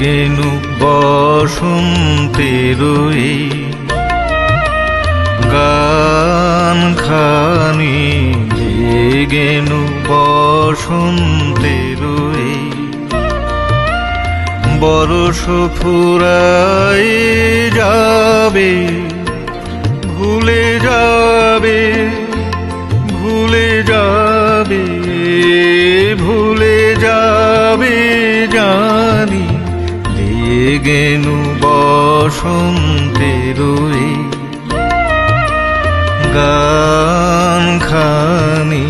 গেনু বসন্তের গান খানি গেনু বসন্তের বরষ ফুরাই যাবে ভুলে যাবে গেনু বসন্তের রে গান খানি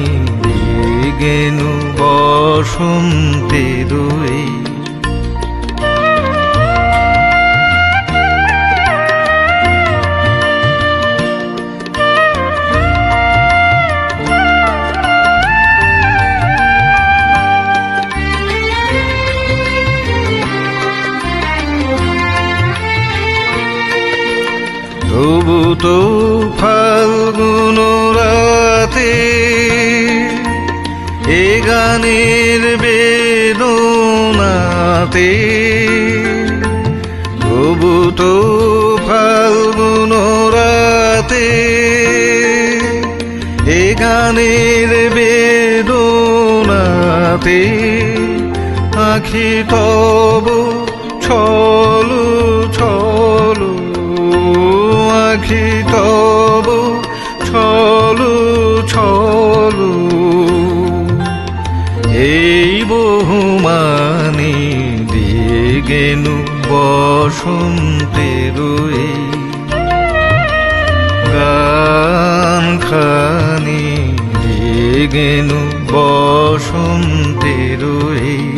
গেনু বসন্তের তবু তো ফাল্গুন রাতে এ গানের বেদনাতে তবু তো ফাল্গুন রাতে এ গানের বেদনাতে আখি তব ছলু এই বহুমানি দিয়ে গেনু বসন্তের গান খানি দিয়ে গেনু বসন্তের এই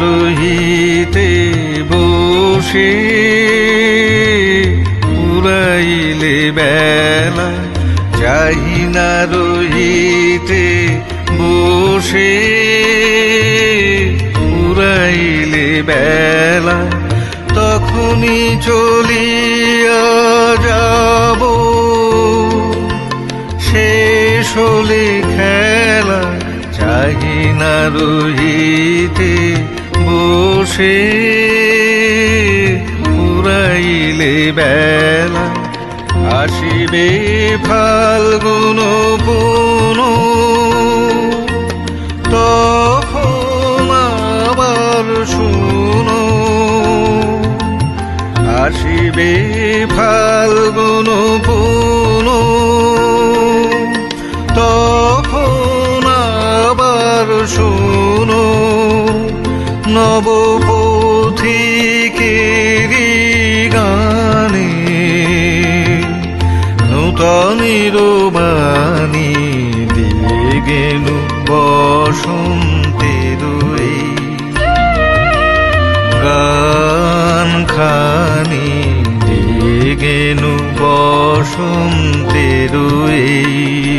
রহিতে বসে উড়াইলে বেলা চাহি না রহিতে বসে উড়াইলে বেলা, তখনই চলিয়া যাব। শেষ হলে খেলা চাহি না রহিতে বসে পুরাইলে বেলা। আসিবে ফাল্গুন পুন। তখন আবার শুনো। আসিবে ফাল্গুন পুন। নব পথিকেরি গানে নূতনের বাণী দিয়ে গেল বসন্তের গান খানি দিয়ে গেল বসন্তের এই